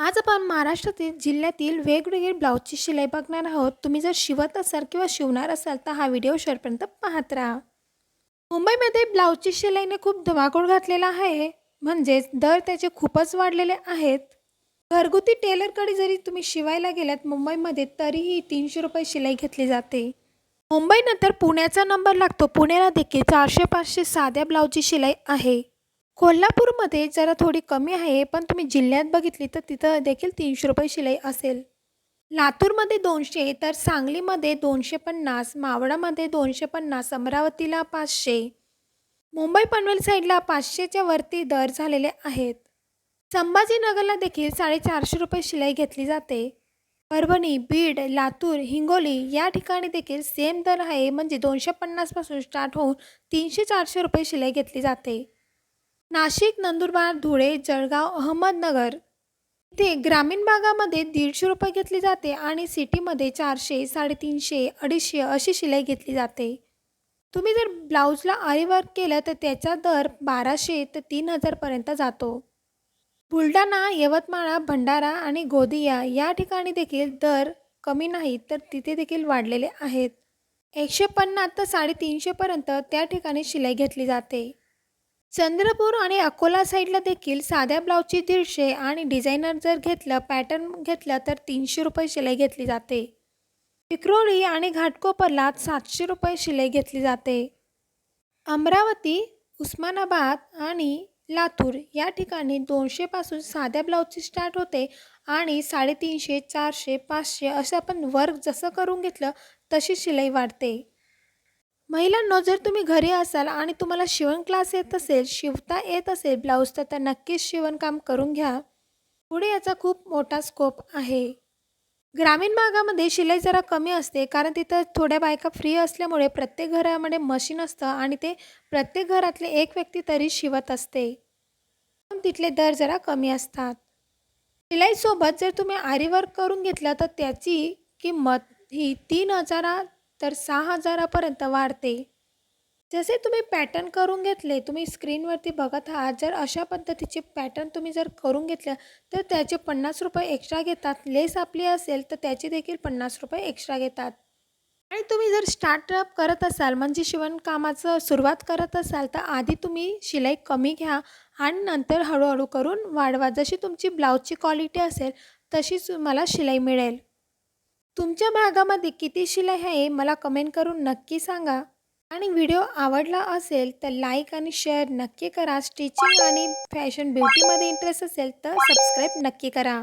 आज आपण महाराष्ट्रातील जिल्ह्यातील वेगवेगळे ब्लाऊजची शिलाई बघणार आहोत. तुम्ही जर शिवत असाल किंवा शिवणार असाल तर हा व्हिडिओ शेवटपर्यंत पाहत राहा. मुंबईमध्ये ब्लाऊजची शिलाईने खूप धमाकूळ घातलेला आहे. म्हणजेच दर त्याचे खूपच वाढलेले आहेत. घरगुती टेलरकडे जरी तुम्ही शिवायला गेलात मुंबईमध्ये तरीही तीनशे रुपये शिलाई घेतली जाते. मुंबईनंतर पुण्याचा नंबर लागतो. पुण्याला देखील चारशे पाचशे साध्या ब्लाऊजची शिलाई आहे. कोल्हापूरमध्ये जरा थोडी कमी आहे पण तुम्ही जिल्ह्यात बघितली तर तिथं देखील तीनशे रुपये शिलाई असेल. लातूरमध्ये दोनशे तर सांगलीमध्ये दोनशे पन्नास मावळामध्ये दोनशे पन्नास अमरावतीला पाचशे मुंबई पनवेल साईडला पाचशेच्या वरती दर झालेले आहेत. संभाजीनगरला देखील साडेचारशे रुपये शिलाई घेतली जाते. परभणी बीड लातूर हिंगोली या ठिकाणी देखील सेम दर आहे म्हणजे दोनशे पन्नासपासून स्टार्ट होऊन तीनशे चारशे रुपये शिलाई घेतली जाते. नाशिक नंदुरबार धुळे जळगाव अहमदनगर. इथे ग्रामीण भागामध्ये दीडशे रुपये घेतली जाते आणि सिटीमध्ये चारशे साडेतीनशे अडीचशे अशी शिलाई घेतली जाते. तुम्ही जर ब्लाऊजला आरीवर्क केलं तर त्याचा दर बाराशे ते तीन हजारपर्यंत जातो. बुलढाणा यवतमाळ भंडारा आणि गोदिया या ठिकाणी देखील दर कमी नाही तर तिथे देखील वाढलेले आहेत. एकशे पन्नास तर साडेतीनशेपर्यंत त्या ठिकाणी शिलाई घेतली जाते. चंद्रपूर आणि अकोला साईडला देखील साध्या ब्लाऊजची दीडशे आणि डिझायनर जर घेतलं पॅटर्न घेतलं तर तीनशे रुपये शिलाई घेतली जाते. विक्रोळी आणि घाटकोपरला सातशे रुपये शिलाई घेतली जाते. अमरावती उस्मानाबाद आणि लातूर या ठिकाणी दोनशेपासून साध्या ब्लाऊजची स्टार्ट होते आणि साडेतीनशे चारशे पाचशे असं आपण वर्क जसं करून घेतलं तशी शिलाई वाढते. महिलांनो जर तुम्ही घरी असाल आणि तुम्हाला शिवण क्लास येत असेल शिवता येत असेल ब्लाऊज तर नक्कीच शिवणकाम करून घ्या. पुढे याचा खूप मोठा स्कोप आहे. ग्रामीण भागामध्ये शिलाई जरा कमी असते कारण तिथं थोड्या बायका फ्री असल्यामुळे प्रत्येक घरामध्ये मशीन असतं आणि ते प्रत्येक घरातले एक व्यक्ती तरी शिवत असते. पण तिथले दर जरा कमी असतात. शिलाईसोबत जर तुम्ही आरीवर्क करून घेतलं तर त्याची किंमत ही तीन हजारा तर सहा हजारापर्यंत वाढते. जसे तुम्ही पॅटर्न करून घेतले तुम्ही स्क्रीनवरती बघत आहात जर अशा पद्धतीचे पॅटर्न तुम्ही जर करून घेतलं तर त्याचे पन्नास रुपये एक्स्ट्रा घेतात. लेस आपली असेल तर त्याचे देखील पन्नास रुपये एक्स्ट्रा घेतात. आणि तुम्ही जर स्टार्टअप करत असाल म्हणजे शिवणकामाचं सुरुवात करत असाल तर आधी तुम्ही शिलाई कमी घ्या आणि नंतर हळूहळू करून वाढवा. जशी तुमची ब्लाऊजची क्वालिटी असेल तशीच तुम्हाला शिलाई मिळेल. तुमच्या भागामध्ये किती शिलाई आहे मला कमेंट करून नक्की सांगा. आणि व्हिडिओ आवडला असेल तर लाईक आणि शेअर नक्की करा. स्टिचिंग आणि फॅशन ब्युटीमध्ये इंटरेस्ट असेल तर सबस्क्राईब नक्की करा.